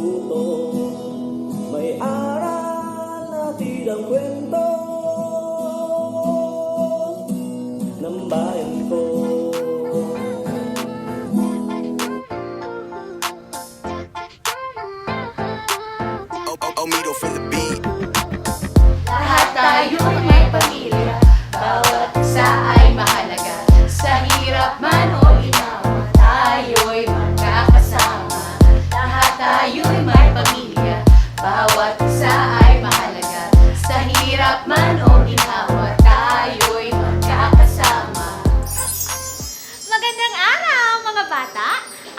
at matuto May aral natin ang kwento Ng bayan ko O- O- ginawa, tayo'y magkakasama. Magandang araw mga bata!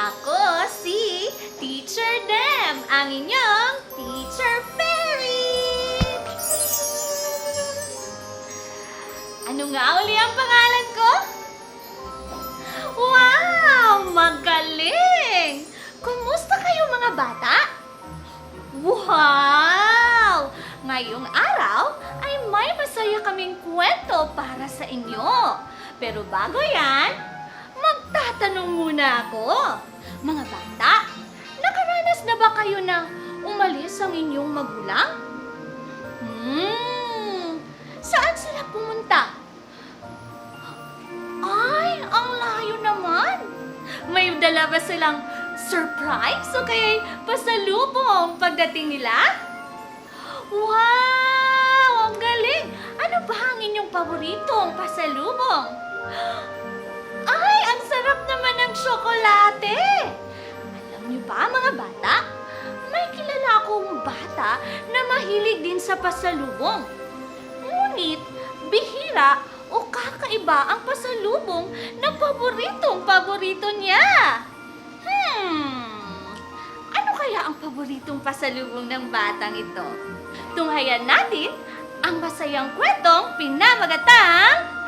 Ako si Teacher Dem, ang inyong Teacher Fairy! Ano nga uli ang pangalan ko? Pero bago yan, magtatanong muna ako. Mga bata, nakaranas na ba kayo na umalis ang inyong magulang? Hmm, saan sila pumunta? Ay, ang layo naman. May dala ba silang surprise o kaya pasalubong pagdating nila? Wow! Ang galing! Ano ba ang inyong paboritong pasalubong? Ay, ang sarap naman ng tsokolate! Alam niyo ba, mga bata? May kilala akong bata na mahilig din sa pasalubong. Ngunit, bihira o kakaiba ang pasalubong na paboritong paborito niya. Hmm, ano kaya ang paboritong pasalubong ng batang ito? Tunghayan natin ang masayang kwentong pinamagatang ang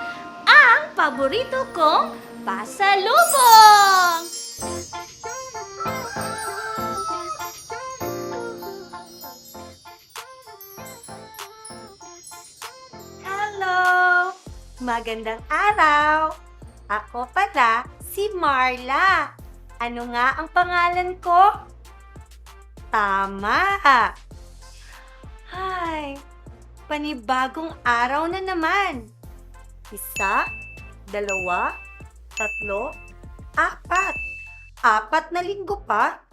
paborito kong pasalubong! Hello! Magandang araw! Ako pala si Marla. Ano nga ang pangalan ko? Tama! Hay, panibagong araw na naman. Isa, dalawa, tatlo, apat. Apat na linggo pa.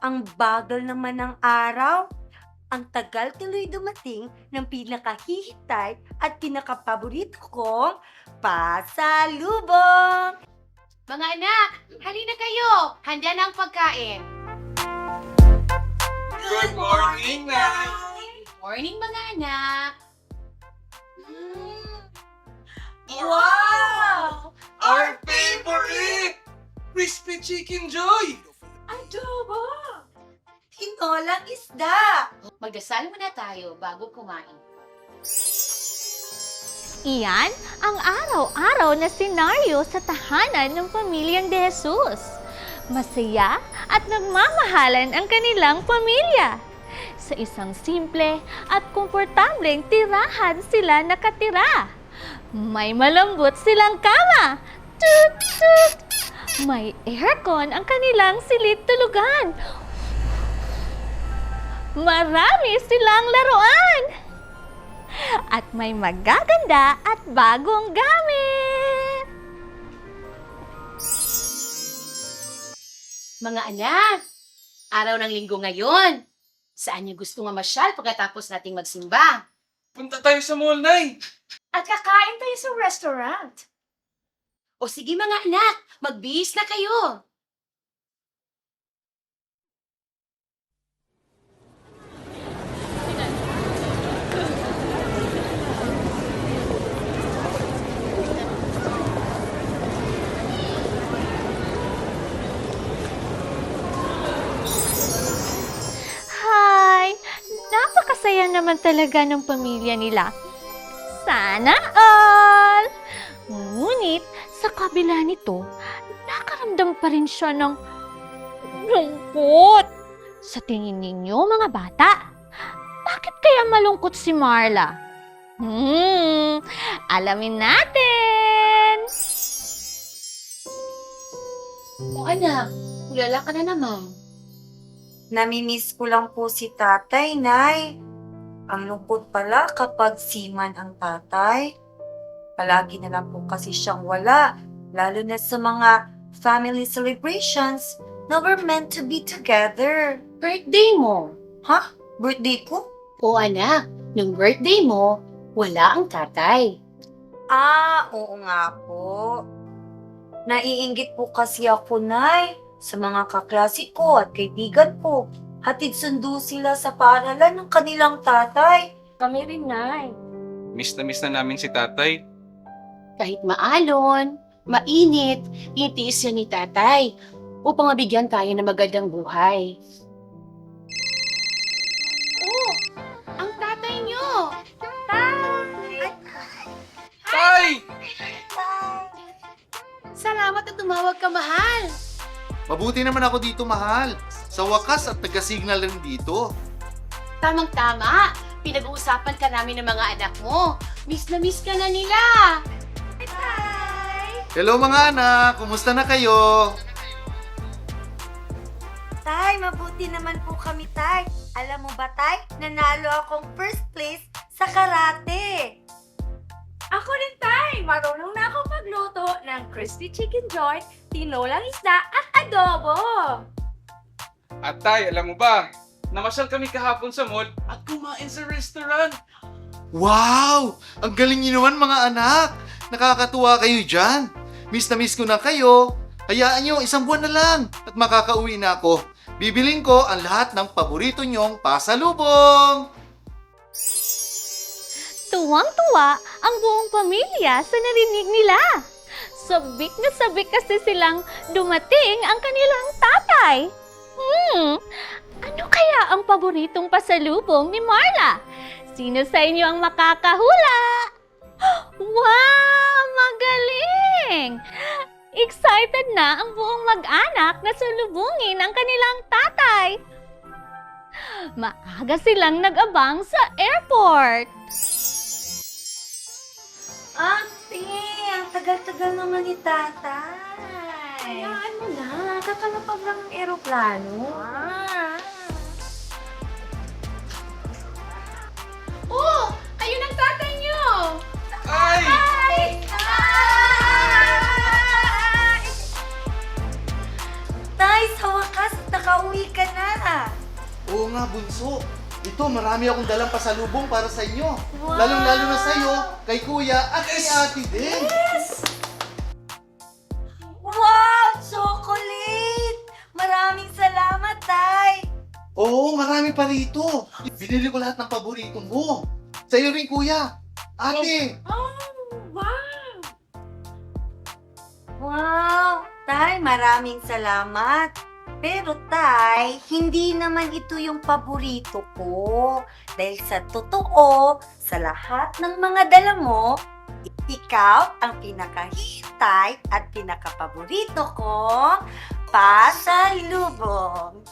Ang bagal naman ng araw. Ang tagal tuloy dumating ng pinakahihintay at pinakapaborito kong pasalubong. Mga anak, halina kayo! Handa na ang pagkain. Good morning, Nay! Morning mga anak! Mm, Wow! Our favorite! Crispy Chicken Joy! Adobo! Tinolang isda! Magdasal muna tayo bago kumain. Iyan ang araw-araw na senaryo sa tahanan ng pamilyang de Jesus. Masaya at nagmamahalan ang kanilang pamilya. Sa isang simple at komportableng tirahan sila nakatira. May malambot silang kama. May aircon ang kanilang silid tulugan. Marami silang laruan. At may magaganda at bagong gamit. Mga anak, araw ng linggo ngayon. Saan niyo gusto mamasyal pagkatapos nating magsimba? Punta tayo sa mall, Nay! At kakain tayo sa restaurant. O sige mga anak, magbihis na kayo. Hi! Napakasaya naman talaga ng pamilya nila. Sana all! Ngunit, sa kabila nito, nakaramdam pa rin siya ng lungkot. Sa tingin ninyo, mga bata, bakit kaya malungkot si Marla? Hmm, alamin natin! O anak, ulala ka na naman. Namimiss ko lang po si tatay, Nay. Ang lungkot pala kapag siman ang tatay. Palagi na lang po kasi siyang wala, lalo na sa mga family celebrations na we're meant to be together. Birthday mo. Ha? Birthday ko? O anak, nung birthday mo, wala ang tatay. Ah, oo nga po. Naiinggit po kasi ako, Nay, sa mga kaklase ko at kaibigan ko. Hatid sundo sila sa paaralan ng kanilang tatay. Kami rin, Nay. Miss na miss na namin si tatay. Kahit maalon, mainit, itiis yan ni tatay upang mabigyan tayo ng magandang buhay. Oh, ang tatay niyo! Tay! Salamat at tumawag ka, mahal. Mabuti naman ako dito, mahal. Sa wakas at taga-signal rin dito. Tamang-tama. Pinag-uusapan ka namin ng mga anak mo. Miss na miss ka na nila. Hello mga anak, kumusta na kayo? Tay, mabuti naman po kami, Tay. Alam mo ba, Tay? Nanalo akong first place sa karate. Ako rin, Tay! Marunong na ako magluto ng crispy chicken joy, tinolang isda at adobo! At tay, alam mo ba? Namasyal kami kahapon sa mall at kumain sa restaurant. Wow! Ang galing niyo naman mga anak! Nakakatuwa kayo dyan. Miss na miss ko na kayo. Hayaan niyo, isang buwan na lang at makakauwi na ako. Bibiling ko ang lahat ng paborito niyong pasalubong. Tuwang-tuwa ang buong pamilya sa narinig nila. Sabik na sabik kasi silang dumating ang kanilang tatay. Hmm, ano kaya ang paboritong pasalubong ni Marla? Sino sa inyo ang makakahula? Wow! Magaling! Excited na ang buong mag-anak na salubungin ang kanilang tatay. Maaga silang nag-abang sa airport. Ate, ang tagal-tagal naman ni tatay. Hayaan mo na. Kakalapag lang ang eroplano. Ah. Nga, bunso. Ito, marami akong dalang pasalubong para sa inyo. Wow! Lalong-lalo na sa iyo, kay kuya at kay ate din. Wow! Chocolate! Maraming salamat, Tay! Oo, marami pa rito. Binili ko lahat ng paborito mo. Sa iyo rin, kuya. Ate, Wow! Tay, maraming salamat. Pero Tay, hindi naman ito yung paborito ko. Dahil sa totoo, sa lahat ng mga dala mo, ikaw ang pinakahintay at pinakapaborito kong pasalubong.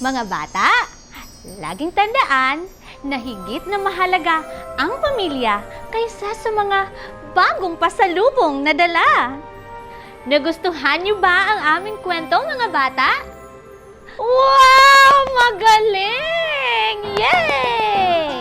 Mga bata, laging tandaan na higit na mahalaga ang pamilya kaysa sa mga bagong pasalubong na dala. Nagustuhan niyo ba ang aming kwento, mga bata? Wow! Magaling! Yay!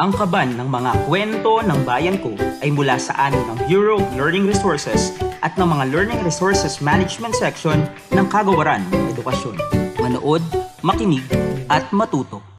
Ang kaban ng mga kwento ng bayan ko ay mula sa amin ng Bureau of Learning Resources at ng mga Learning Resources Management Section ng Kagawaran ng Edukasyon. Manood, makinig, at matuto.